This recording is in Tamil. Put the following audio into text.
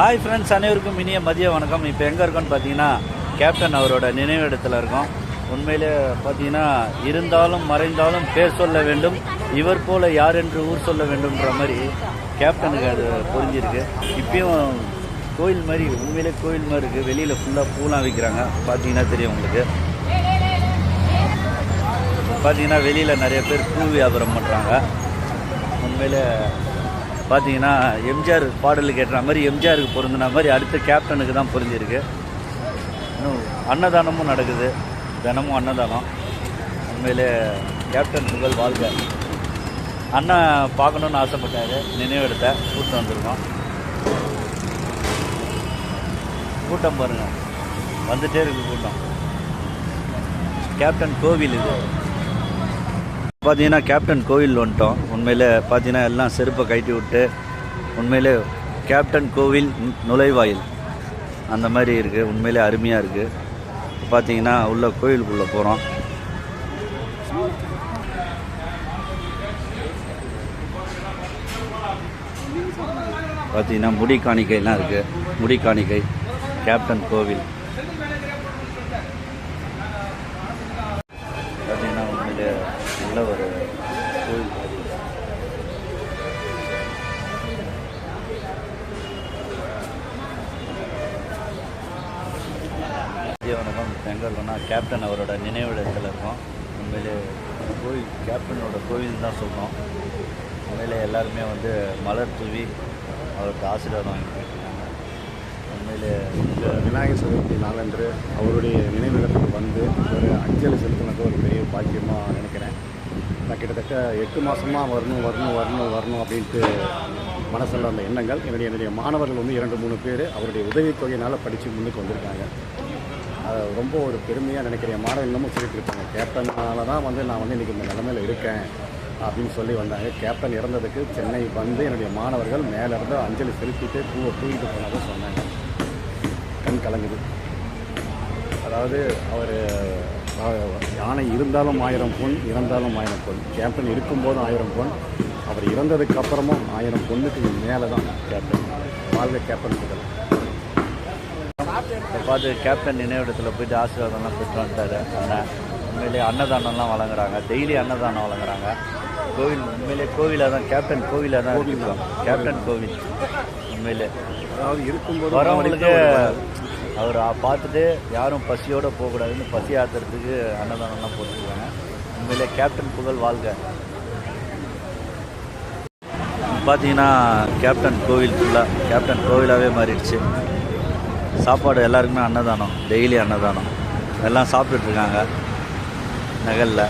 ஹாய் ஃப்ரெண்ட்ஸ் அனைவருக்கும் இனிய மதிய வணக்கம். இப்போ எங்கே இருக்கோன்னு பார்த்தீங்கன்னா கேப்டன் அவரோட நினைவிடத்தில் இருக்கோம். உண்மையிலே பார்த்தீங்கன்னா இருந்தாலும் மறைந்தாலும் பேர் சொல்ல வேண்டும். இவர் போல் யார் என்று ஊர் சொல்ல வேண்டும்ன்ற மாதிரி கேப்டனுக்கு அது புரிஞ்சிருக்கு. இப்பயும் கோயில் மாதிரி உண்மையிலே கோயில் மாதிரி இருக்குது வெளியில் ஃபுல்லாக பூலாம் விற்கிறாங்க பார்த்தீங்கன்னா தெரியும் உங்களுக்கு. பார்த்தீங்கன்னா வெளியில் நிறைய பேர் பூ வியாபாரம் பண்ணுறாங்க உண்மையிலே பார்த்தீங்கன்னா எம்ஜிஆர் பாடலுக்கு கேட்டுற மாதிரி எம்ஜிஆருக்கு பொருந்தின மாதிரி அடுத்த கேப்டனுக்கு தான் பொருந்திருக்கு இன்னும் அன்னதானமும் நடக்குது. தினமும் அன்னதானம். உண்மையிலே கேப்டன் புகழ் வாழ்க. அண்ணன் பார்க்கணுன்னு ஆசைப்பட்டாரு. நினைவெடுத்த கூட்டம் வந்திருக்கோம். கூட்டம் பாருங்கள் வந்துட்டே இருக்கு கூட்டம். கேப்டன் கோவில் இது. பார்த்தீங்கன்னா கேப்டன் கோவில் வந்துட்டோம். உண்மையில் பார்த்தீங்கன்னா எல்லாம் செருப்பை கழட்டி விட்டு உண்மையிலே கேப்டன் கோவில் நுழைவாயில். அந்த மாதிரி இருக்குது உண்மையிலே அருமையாக இருக்குது பார்த்தீங்கன்னா உள்ள கோயிலுக்குள்ளே போகிறோம் பார்த்தீங்கன்னா முடி காணிக்கைலாம் இருக்குது முடி காணிக்கை கேப்டன் கோவில். மதிய வணக்கம் எங்கே இருக்கோம்னா கேப்டன் அவரோட நினைவிடத்தில் இருக்கோம். உண்மையிலே கோயில் கேப்டனோட கோவில் தான் சொல்கிறோம் உண்மையிலே எல்லாருமே வந்து மலர் தூவி அவருக்கு ஆசீர்வாதம் வாங்கிட்டு இருக்காங்க உண்மையிலே விநாயகர் சதுர்த்தி நாளன்று அவருடைய நினைவிடத்துக்கு வந்து ஒரு அஞ்சலி செலுத்தினது ஒரு பெரிய பாக்கியமாக நினைக்கிறேன். நான் கிட்டத்தட்ட எட்டு மாதமாக வரணும் வரணும் வரணும் வரணும் அப்படின்ட்டு மனசில் அந்த எண்ணங்கள். என்னுடைய என்னுடைய மாணவர்கள் வந்து இரண்டு மூணு பேர் அவருடைய உதவித்தொகையினால் படித்து முன்னுக்கு வந்திருக்காங்க. அதை ரொம்ப ஒரு பெருமையாக நினைக்கிறேன் மாடல் இன்னமும் சொல்லிட்டு இருப்பாங்க கேப்டனால தான் வந்து நான் வந்து இன்றைக்கி இந்த நிலமையில் இருக்கேன் அப்படின்னு சொல்லி வந்தாங்க. கேப்டன் இறந்ததுக்கு சென்னை வந்து என்னுடைய மாணவர்கள் மேலேருந்து அஞ்சலி செலுத்திட்டு பூவை தூக்கிட்டு போனதை சொன்னாங்க. கண் கலங்குது. அதாவது அவர் யானை இருந்தாலும் ஆயிரம் பொன் இறந்தாலும் ஆயிரம் பொன். கேப்டன் இருக்கும்போதும் ஆயிரம் பொன். அவர் இறந்ததுக்கு அப்புறமும் ஆயிரம் பொண்ணுக்கு மேலே தான் கேப்டன். வாழ்க கேப்டன் புகழ். இதை பார்த்து கேப்டன் நினைவிடத்தில் போயிட்டு ஆசீர்வாதம்லாம் பெற்று வந்துட்டாரு அண்ணன் உண்மையிலே அன்னதானம்லாம் வழங்குறாங்க. டெய்லி அன்னதானம் வழங்குறாங்க. கோவில் உண்மையிலே கோவிலாக தான் கேப்டன் கோவிலாக தான் இருக்கோம். கேப்டன் கோவில். உண்மையிலே. அதாவது இருக்கும்போது வரவங்களுக்கு அவர் பார்த்துட்டு யாரும் பசியோடு போகக்கூடாதுன்னு பசி ஆத்துறதுக்கு அன்னதானம்லாம் போட்டுருக்காங்க. உண்மையிலே கேப்டன் புகழ் வாழ்க. பார்த்தீங்கன்னா கேப்டன் கோவில் ஃபுல்லாக கேப்டன் கோவிலாகவே மாறிடுச்சு. சாப்பாடு எல்லாருக்குமே அன்னதானம் டெய்லி அன்னதானம். எல்லாம் சாப்பிட்டுட்ருக்காங்க நகலில்.